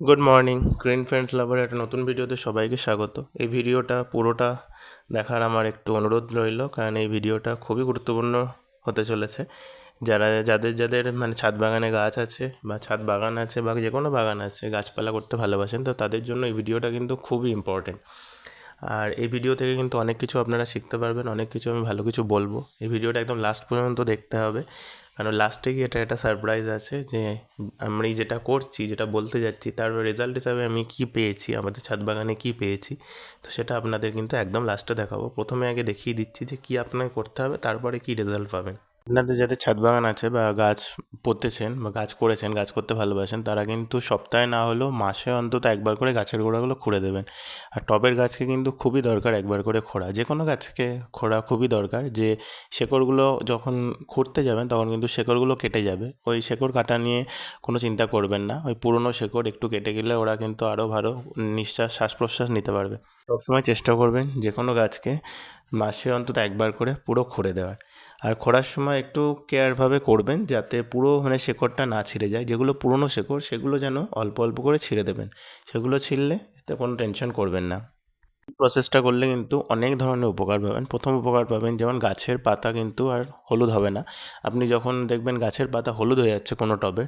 Good morning green friends lover একটা নতুন ভিডিওতে সবাইকে স্বাগত। এই ভিডিওটা পুরোটা দেখার আমার একটু অনুরোধ রইল, কারণ এই ভিডিওটা খুবই গুরুত্বপূর্ণ হতে চলেছে। যারা, যাদের যাদের মানে ছাদ বাগানে গাছ আছে বা ছাদ বাগান আছে বা যে কোনো বাগান আছে, গাছপালা করতে ভালোবাসেন, তো তাদের জন্য এই ভিডিওটা কিন্তু খুবই ইম্পর্টেন্ট আর এই ভিডিও থেকে কিন্তু অনেক কিছু আপনারা শিখতে পারবেন, অনেক কিছু আমি ভালো কিছু বলব। এই ভিডিওটা একদম লাস্ট পর্যন্ত দেখতে হবে। কারণ লাস্টে গিয়ে এটা একটা সারপ্রাইজ আছে যে আমি যেটা করছি, যেটা বলতে যাচ্ছি, তার রেজাল্ট হিসাবে আমি কি পেয়েছি, আমাদের ছাদ বাগানে কী পেয়েছি, তো সেটা আপনাদের কিন্তু একদম লাস্টে দেখাবো। প্রথমে আগে দেখিয়ে দিচ্ছি যে কি আপনাকে করতে হবে, তারপরে কি রেজাল্ট পাবেন। আপনাদের যাদের ছাদ বাগান আছে বা গাছ পুঁতেছেন বা গাছ করেছেন, গাছ করতে ভালোবাসেন, তারা কিন্তু সপ্তাহে না হলেও মাসে অন্তত একবার করে গাছের গোড়াগুলো খুঁড়ে দেবেন। আর টবের গাছকে কিন্তু খুবই দরকার একবার করে খোঁড়া। যে কোনো গাছকে খোঁড়া খুবই দরকার যে শেকড়গুলো যখন খুঁড়তে যাবেন তখন কিন্তু শেকড়গুলো কেটে যাবে। ওই শেকড় কাটা নিয়ে কোনো চিন্তা করবেন না। ওই পুরনো শেকড় একটু কেটে গেলে ওরা কিন্তু আরও ভালো নিঃশ্বাস শ্বাস প্রশ্বাস নিতে পারবে। সবসময় চেষ্টা করবেন যে কোনো গাছকে মাসে অন্তত একবার করে পুরো খুঁড়ে দেওয়ার। আর খোঁড়ার সময় একটু কেয়ারভাবে করবেন যাতে পুরো মানে শেকড়টা না ছিঁড়ে যায়। যেগুলো পুরনো শেকড়, সেগুলো যেন অল্প অল্প করে ছিঁড়ে দেবেন। সেগুলো ছিঁড়লে কোনো টেনশন করবেন না। প্রসেসটা করলে কিন্তু অনেক ধরনের উপকার পাবেন। প্রথম উপকার পাবেন যেমন গাছের পাতা কিন্তু আর হলুদ হবে না। আপনি যখন দেখবেন গাছের পাতা হলুদ হয়ে যাচ্ছে কোনো টবে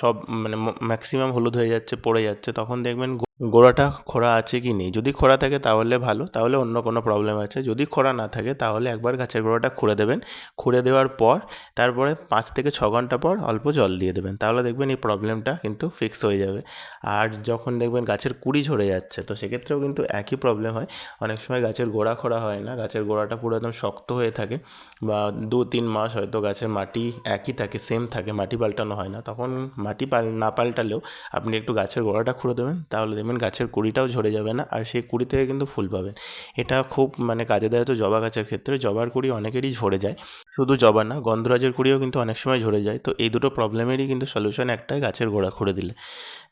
সব মানে ম্যাক্সিমাম হলুদ হয়ে যাচ্ছে, পড়ে যাচ্ছে, তখন দেখবেন গোড়াটা খোঁড়া আছে কি নেই? যদি খোঁড়া থাকে তাহলে ভালো, তাহলে অন্য কোনো প্রবলেম আছে। যদি খোঁড়া না থাকে তাহলে একবার গাছের গোড়াটা খুঁড়ে দেবেন। খুঁড়ে দেওয়ার পর, তারপরে পাঁচ থেকে ছ ঘণ্টা পর অল্প জল দিয়ে দেবেন। তাহলে দেখবেন এই প্রবলেমটা কিন্তু ফিক্স হয়ে যাবে। আর যখন দেখবেন গাছের কুড়ি ঝরে যাচ্ছে, তো সেক্ষেত্রেও কিন্তু একই প্রবলেম হয়। অনেক সময় গাছের গোড়া খোঁড়া হয় না, গাছের গোড়াটা পুরো একদম শক্ত হয়ে থাকে বা দু তিন মাস হয়তো গাছের মাটি একই থাকে সেম থাকে, মাটি পাল্টানো হয় না। তখন মাটি না পাল্টালেও আপনি একটু গাছের গোড়াটা খুঁড়ে দেবেন, তাহলে দেখবেন গাছের কুড়িটাও ঝরে যাবে না, আর সেই কুড়ি থেকে কিন্তু ফুল পাবেন। এটা খুব মানে কাজে দেয় তো জবা গাছের ক্ষেত্রে, জবার কুড়ি অনেকেরই ঝরে যায়। শুধু জবা না, গন্ধরাজের কুড়িও কিন্তু অনেক সময় ঝরে যায়। তো এই দুটো প্রবলেমেরই কিন্তু সলিউশন একটাই গাছের গোড়া খুঁড়ে দিলে।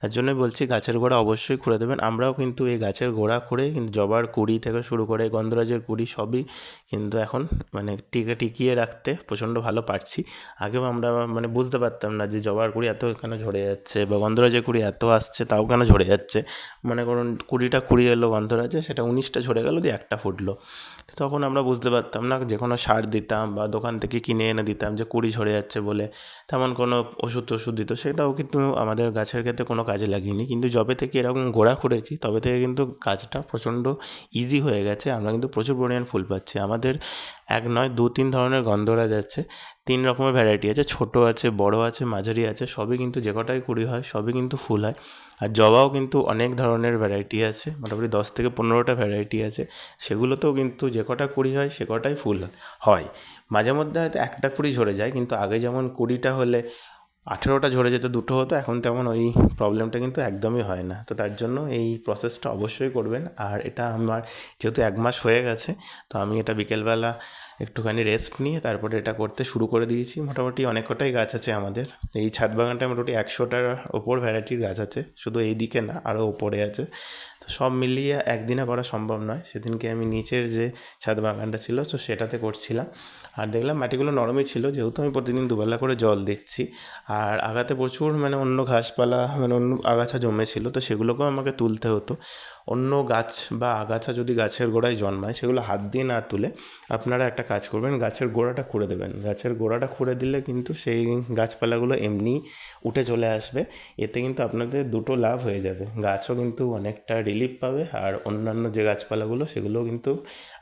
তার জন্যই বলছি গাছের গোড়া অবশ্যই খুঁড়ে দেবেন। আমরাও কিন্তু এই গাছের গোড়া খুঁড়ে কিন্তু জবার কুড়ি থেকে শুরু করে গন্ধরাজের কুড়ি সবই কিন্তু এখন মানে টিকে, টিকিয়ে রাখতে প্রচণ্ড ভালো পারছি। আগেও আমরা মানে বুঝতে পারতাম না যে জবার কুড়ি এত কেন ঝরে যাচ্ছে বা গন্ধরাজের কুড়ি এত আসছে, তাও কেন ঝরে যাচ্ছে। মনে করুন কুড়িটা কুড়ি এলো গন্ধরাজে, সেটা উনিশটা ঝরে গেলো, দিয়ে একটা ফুটলো। তখন আমরা বুঝতে পারতাম না যে কোনো সার দিতাম বা দোকান থেকে কিনে এনে দিতাম যে কুড়ি ঝরে যাচ্ছে বলে। তেমন কোনো ওষুধ টষুধ দিত, সেটাও কিন্তু আমাদের গাছের ক্ষেত্রে কোনো কাজে লাগিনি। কিন্তু যবে থেকে এরকম গোড়া খুঁড়েছি, তবে থেকে কিন্তু গাছটা প্রচণ্ড ইজি হয়ে গেছে। আমরা কিন্তু প্রচুর পরিমাণ ফুল পাচ্ছি। আমাদের এক নয়, দু তিন ধরনের গন্ধরাজ আছে। তিন রকমের ভ্যারাইটি আছে। ছোটো আছে, বড় আছে, মাঝারি আছে, সবই কিন্তু যে কটাই কুড়ি হয়, সবই কিন্তু ফুল হয়। আর জবাও কিন্তু অনেক ধরনের ভ্যারাইটি আছে। মোটামুটি দশ থেকে পনেরোটা ভ্যারাইটি আছে। সেগুলোতেও কিন্তু যে কটা কুড়ি হয়, সে কটাই ফুল হয়। মাঝে মধ্যে হয়তো একটা কুড়ি ঝরে যায়, কিন্তু আগে যেমন কুড়িটা হলে আঠেরোটা ঝরে যেত, দুটো হতো, এখন তেমন ওই প্রবলেমটা কিন্তু একদমই হয় না। তো তার জন্য এই প্রসেসটা অবশ্যই করবেন। আর এটা আমার যেহেতু এক মাস হয়ে গেছে, তো আমি এটা বিকেলবেলা একটুখানি রেস্ট নিয়ে তারপরে এটা করতে শুরু করে দিয়েছি। মোটামুটি অনেক কটাই গাছ আছে আমাদের। এই ছাদ বাগানটা মোটামুটি একশোটার ওপর ভ্যারাইটির গাছ আছে, শুধু এই দিকে না আরও ওপরে আছে। তো সব মিলিয়ে একদিনে করা সম্ভব নয়। সেদিনকে আমি নিচের যে ছাদ বাগানটা ছিল, তো সেটাতে করছিলাম। আর দেখলাম মাটিগুলো নরমই ছিল, যেহেতু আমি প্রতিদিন দুবেলা করে জল দিচ্ছি। আর আগাতে প্রচুর মানে অন্য ঘাসপালা মানে অন্য আগাছা জমেছিল, তো সেগুলোকেও আমাকে তুলতে হতো। অন্য গাছ বা আগাছা যদি গাছের গোড়ায় জন্মায়, সেগুলো হাত দিয়ে না তুলে আপনারা একটা কাজ করবেন, গাছের গোড়াটা খুঁড়ে দেবেন। গাছের গোড়াটা খুঁড়ে দিলে কিন্তু সেই গাছপালাগুলো এমনি উঠে চলে আসবে, এতে কিন্তু আপনাদের দুটো লাভ হয়ে যাবে। গাছও কিন্তু অনেকটা রিলিফ পাবে, আর অন্যান্য যে গাছপালাগুলো, সেগুলোও কিন্তু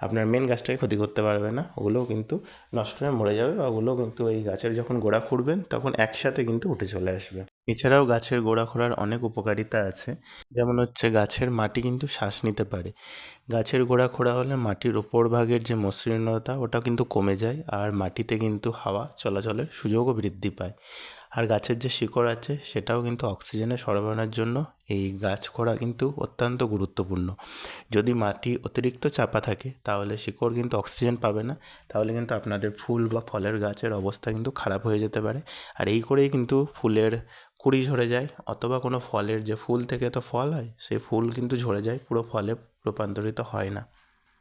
আপনার মেন গাছটাকে ক্ষতি করতে পারবে না, ওগুলোও কিন্তু নষ্ট হয়ে মরে যাবে বা ওগুলো কিন্তু এই গাছের যখন গোড়া খুঁড়বেন, তখন একসাথে কিন্তু উঠে চলে আসবে। এছাড়াও গাছের গোড়া খোঁড়ার অনেক উপকারিতা আছে। যেমন হচ্ছে গাছের মাটি কিন্তু শ্বাস নিতে পারে। গাছের গোড়া খোঁড়া হলে মাটির ওপর ভাগের যে মসৃণতা, ওটা কিন্তু কমে যায় আর মাটিতে কিন্তু হাওয়া চলাচলের সুযোগও বৃদ্ধি পায়। আর গাছের যে শিকড় আছে, সেটাও কিন্তু অক্সিজেনের সরবরাহের জন্য এই গাছ খোঁড়া কিন্তু অত্যন্ত গুরুত্বপূর্ণ। যদি মাটি অতিরিক্ত চাপা থাকে, তাহলে শিকড় কিন্তু অক্সিজেন পাবে না। তাহলে কিন্তু আপনাদের ফুল বা ফলের গাছের অবস্থা কিন্তু খারাপ হয়ে যেতে পারে। আর এই করেই কিন্তু ফুলের কুড়ি ঝরে যায়, অথবা কোনো ফলের যে ফুল থেকে তো ফল হয়, সেই ফুল কিন্তু ঝরে যায়, পুরো ফলে রূপান্তরিত হয় না।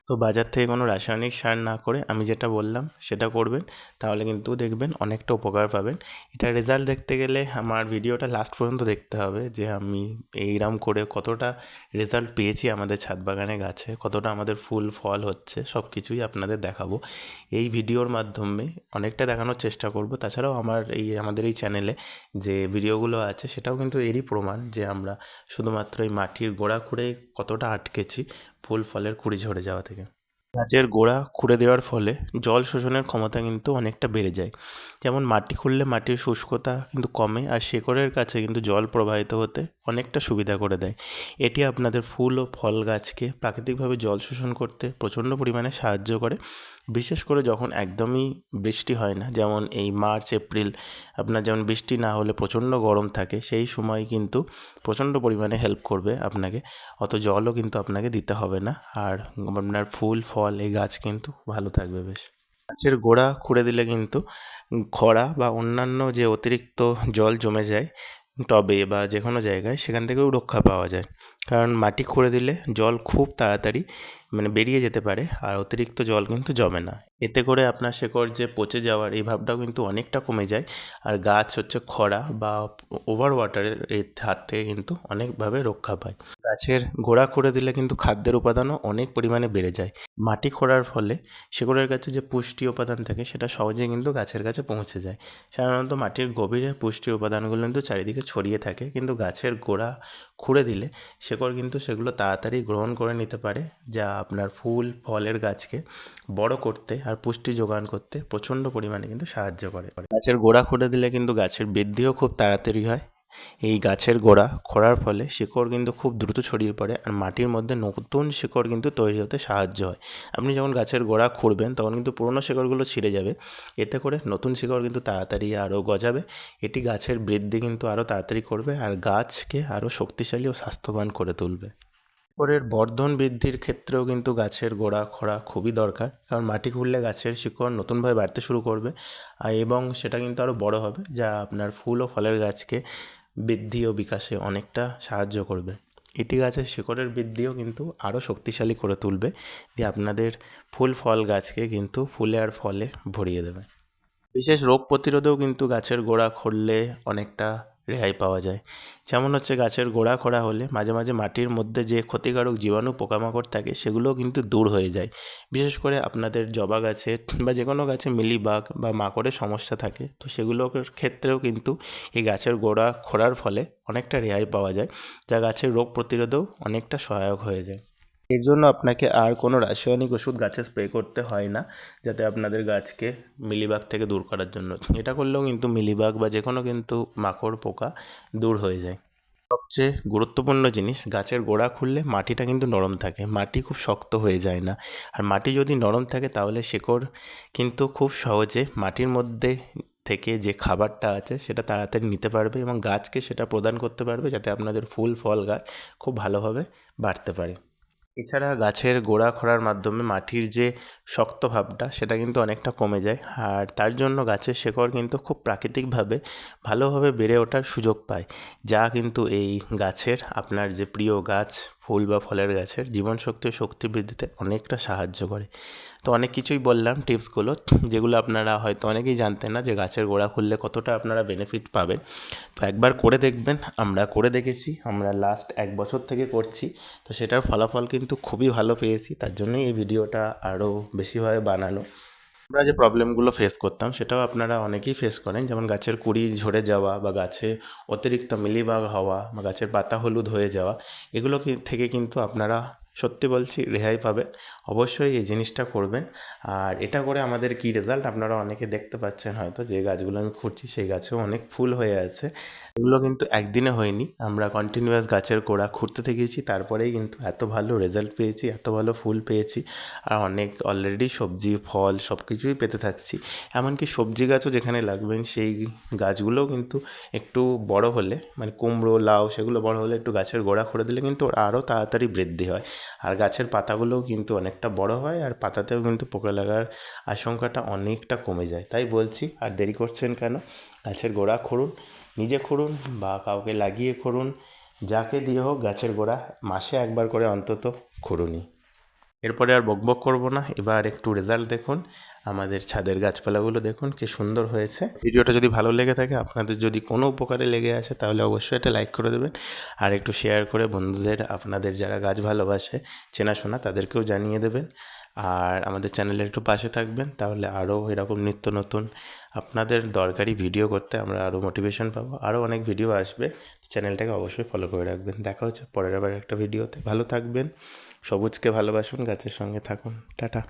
তো বাজার থেকে কোনো রাসায়নিক সার না করে আমি যেটা বললাম সেটা করবেন, তাহলে কিন্তু দেখবেন অনেকটা উপকার পাবেন। এটা রেজাল্ট দেখতে গেলে আমার ভিডিওটা লাস্ট পর্যন্ত দেখতে হবে যে আমি এইরকম করে কতটা রেজাল্ট পেয়েছি আমাদের ছাদ বাগানে গাছে, কতটা আমাদের ফুল, ফল হচ্ছে সব কিছুই আপনাদের দেখাবো। এই ভিডিওর মাধ্যমে অনেকটা দেখানোর চেষ্টা করব। তাছাড়াও আমার এই, আমাদের এই চ্যানেলে যে ভিডিওগুলো আছে সেটাও কিন্তু এরই প্রমাণ যে আমরা শুধুমাত্র এই মাটির গোড়া খুঁড়ে কতটা আটকেছি ফুল ফলের কুড়ি ঝরে যাওয়া থেকে। গাছের গোড়া খুঁড়ে দেওয়ার ফলে জল শোষণের ক্ষমতা কিন্তু অনেকটা বেড়ে যায়। যেমন মাটি খুঁড়লে মাটির শুষ্কতা কিন্তু কমে আর শেকড়ের কাছে কিন্তু জল প্রবাহিত হতে অনেকটা সুবিধা করে দেয়। এটি আপনাদের ফুল ও ফল গাছকে প্রাকৃতিকভাবে জল শোষণ করতে প্রচণ্ড পরিমাণে সাহায্য করে বিশেষ করে যখন একদমই বৃষ্টি হয় না, যেমন এই মার্চ, এপ্রিল, আপনার যেমন বৃষ্টি না হলে প্রচণ্ড গরম থাকে, সেই সময় কিন্তু প্রচণ্ড পরিমাণে হেল্প করবে আপনাকে, অত জলও কিন্তু আপনাকে দিতে হবে না, আর আপনার ফুল, ফল, এই গাছ কিন্তু ভালো থাকবে বেশ। গাছের গোড়া খুঁড়ে দিলে কিন্তু খরা বা অন্যান্য যে অতিরিক্ত জল জমে যায় টবে বা যে কোনো জায়গায়, সেখান থেকেও রক্ষা পাওয়া যায়। কারণ মাটি খুঁড়ে দিলে জল খুব তাড়াতাড়ি মানে বেরিয়ে যেতে পারে আর অতিরিক্ত জল কিন্তু জমে না। এতে করে আপনার শেকড় যে পচে যাওয়ার এই ভাবটাও কিন্তু অনেকটা কমে যায় আর গাছ হচ্ছে খরা বা ওভার ওয়াটারের এর হাত থেকে কিন্তু অনেকভাবে রক্ষা পায়। গাছের গোড়া খুঁড়ে দিলে কিন্তু খাদ্যের উপাদানও অনেক পরিমাণে বেড়ে যায়। মাটি খোঁড়ার ফলে শেকড়ের কাছে যে পুষ্টি উপাদান থাকে সেটা সহজেই কিন্তু গাছের কাছে পৌঁছে যায়। সাধারণত মাটির গভীরে পুষ্টি উপাদানগুলো কিন্তু চারিদিকে ছড়িয়ে থাকে কিন্তু গাছের গোড়া খুঁড়ে দিলে শেকড় কিন্তু সেগুলো তাড়াতাড়ি গ্রহণ করে নিতে পারে যা আপনার ফুল, ফলের গাছকে বড় করতে আর পুষ্টি যোগান করতে প্রচণ্ড পরিমাণে কিন্তু সাহায্য করে। গাছের গোড়া খুঁড়ে দিলে কিন্তু গাছের বৃদ্ধিও খুব তাড়াতাড়ি হয়। এই গাছের গোড়া খোঁড়ার ফলে শিকড় কিন্তু খুব দ্রুত ছড়িয়ে পড়ে আর মাটির মধ্যে নতুন শিকড় কিন্তু তৈরি হতে সাহায্য হয়। আপনি যখন গাছের গোড়া খুঁড়বেন, তখন কিন্তু পুরনো শিকড়গুলো ছিঁড়ে যাবে। এতে করে নতুন শিকড় কিন্তু তাড়াতাড়ি আরও গজাবে। এটি গাছের বৃদ্ধি কিন্তু আরও তাড়াতাড়ি করবে আর গাছকে আরও শক্তিশালী ও স্বাস্থ্যবান করে তুলবে। শিকড়ের বর্ধন বৃদ্ধির ক্ষেত্রেও কিন্তু গাছের গোড়া খোঁড়া খুবই দরকার। কারণ মাটি খুঁড়লে গাছের শিকড় নতুনভাবে বাড়তে শুরু করবে। এবং সেটা কিন্তু আরও বড় হবে, যা আপনার ফুল ও ফলের গাছকে বৃদ্ধি ও বিকাশে অনেকটা সাহায্য করবে। এটি গাছের শিকড়ের বৃদ্ধিও কিন্তু আরও শক্তিশালী করে তুলবে, দিয়ে আপনাদের ফুল ফল গাছকে কিন্তু ফুলে আর ফলে ভরিয়ে দেবে। বিশেষ রোগ প্রতিরোধেও কিন্তু গাছের গোড়া খুঁড়লে অনেকটা রেহাই পাওয়া যায়। যেমন হচ্ছে গাছের গোড়া খোঁড়া হলে মাঝে মাঝে মাটির মধ্যে যে ক্ষতিকারক জীবাণু পোকামাকড় থাকে সেগুলোও কিন্তু দূর হয়ে যায়। বিশেষ করে আপনাদের জবা গাছে বা যে কোনো গাছে মিলিবাগ বা মাকড়ের সমস্যা থাকে, তো সেগুলোর ক্ষেত্রেও কিন্তু এই গাছের গোড়া খোঁড়ার ফলে অনেকটা রেহাই পাওয়া যায়, যা গাছের রোগ প্রতিরোধেও অনেকটা সহায়ক হয়ে যায়। এর জন্য আপনাকে আর কোনো রাসায়নিক ওষুধ গাছে স্প্রে করতে হয় না, যাতে আপনাদের গাছকে মিলিবাগ থেকে দূর করার জন্য। এটা করলেও কিন্তু মিলিবাগ বা যে কোনো কিন্তু মাকড়, পোকা দূর হয়ে যায়। সবচেয়ে গুরুত্বপূর্ণ জিনিস, গাছের গোড়া খুললে মাটিটা কিন্তু নরম থাকে। মাটি খুব শক্ত হয়ে যায় না। আর মাটি যদি নরম থাকে, তাহলে শেকড় কিন্তু খুব সহজে মাটির মধ্যে থেকে যে খাবারটা আছে, সেটা তাড়াতাড়ি নিতে পারবে এবং গাছকে সেটা প্রদান করতে পারবে, যাতে আপনাদের ফুল, ফল গাছ খুব ভালোভাবে বাড়তে পারে। এছাড়া গাছের গোড়া খোঁড়ার মাধ্যমে মাটির যে শক্ত ভাবটা, সেটা কিন্তু অনেকটা কমে যায়। আর তার জন্য গাছের শেকড় কিন্তু খুব প্রাকৃতিকভাবে ভালোভাবে বেড়ে ওঠার সুযোগ পায়, যা কিন্তু এই গাছের, আপনার যে প্রিয় গাছ, ফুল বা ফলের গাছের জীবনশক্তি শক্তি বৃদ্ধিতে অনেকটা সাহায্য করে। তো অনেক কিছুই বললাম টিপসগুলো, যেগুলো আপনারা হয়তো অনেকেই জানতেন না যে গাছের গোড়া খুললে কতটা আপনারা বেনিফিট পাবেন। তো একবার করে দেখবেন, আমরা করে দেখেছি, আমরা লাস্ট এক বছর থেকে করছি, তো সেটার ফলাফল কিন্তু খুবই ভালো পেয়েছি, তার জন্যই এই ভিডিওটা আরও বেশিভাবে বানানো। আমরা যে প্রবলেমগুলো ফেস করতাম, সেটাও আপনারা অনেকেই ফেস করেন, যেমন গাছের কুড়ি ঝরে যাওয়া বা গাছে অতিরিক্ত মিলিবাগ হওয়া বা গাছের পাতা হলুদ হয়ে যাওয়া, এগুলো থেকে কিন্তু আপনারা সত্যি বলছি, রেহাই পাবে অবশ্যই এই জিনিসটা করবেন। আর এটা করে আমাদের কী রেজাল্ট আপনারা অনেকে দেখতে পাচ্ছেন হয়তো, যে গাছগুলো আমি খুঁড়ছি, সেই গাছেও অনেক ফুল হয়ে আছে। এগুলো কিন্তু একদিনে হয়নি। আমরা কন্টিনিউয়াস গাছের গোড়া খুঁড়তে থেকেছি, তারপরেই কিন্তু এত ভালো রেজাল্ট পেয়েছি, এত ভালো ফুল পেয়েছি। আর অনেক অলরেডি সবজি, ফল সব কিছুই পেতে থাকছি। এমনকি সবজি গাছও যেখানে লাগবেন, সেই গাছগুলোও কিন্তু একটু বড় হলে মানে কুমড়ো, লাউ, সেগুলো বড় হলে একটু গাছের গোড়া খুঁড়ে দিলে কিন্তু আরও তাড়াতাড়ি বৃদ্ধি হয়। আর গাছের পাতাগুলোও কিন্তু অনেকটা বড় হয় আর পাতাতেও কিন্তু পোকা লাগার আশঙ্কাটা অনেকটা কমে যায়। তাই বলছি, আর দেরি করছেন কেন? গাছের গোড়া খড়ুন, নিজে খুঁড়ুন বা কাউকে লাগিয়ে খুঁড়ুন। যাকে দিয়ে হোক গাছের গোড়া মাসে একবার করে অন্তত খুঁড়ুনি। এরপরে আর বকবক করব না। এবার একটু রেজাল্ট দেখুন। আমাদের ছাদের গাছপালাগুলো দেখুন, কি সুন্দর হয়েছে। ভিডিওটা যদি ভালো লেগে থাকে, আপনাদের যদি কোনো উপকারে লেগে আসে, তাহলে অবশ্যই এটা লাইক করে দেবেন। আর একটু শেয়ার করে বন্ধুদের, আপনাদের যারা গাছ ভালোবাসে চেনাশোনা তাদেরকেও জানিয়ে দেবেন। আর আমাদের চ্যানেলের একটু পাশে থাকবেন, তাহলে আরও এরকম নিত্য নতুন, আপনাদের দরকারি ভিডিও করতে আমরা আরও মোটিভেশন পাবো। আরও অনেক ভিডিও আসবে, চ্যানেলটাকে অবশ্যই ফলো করে রাখবেন। দেখা হচ্ছে পরের আবার একটা ভিডিওতে ভালো থাকবেন। সবুজকে ভালোবাসুন গাছের সঙ্গে থাকুন। টাটা।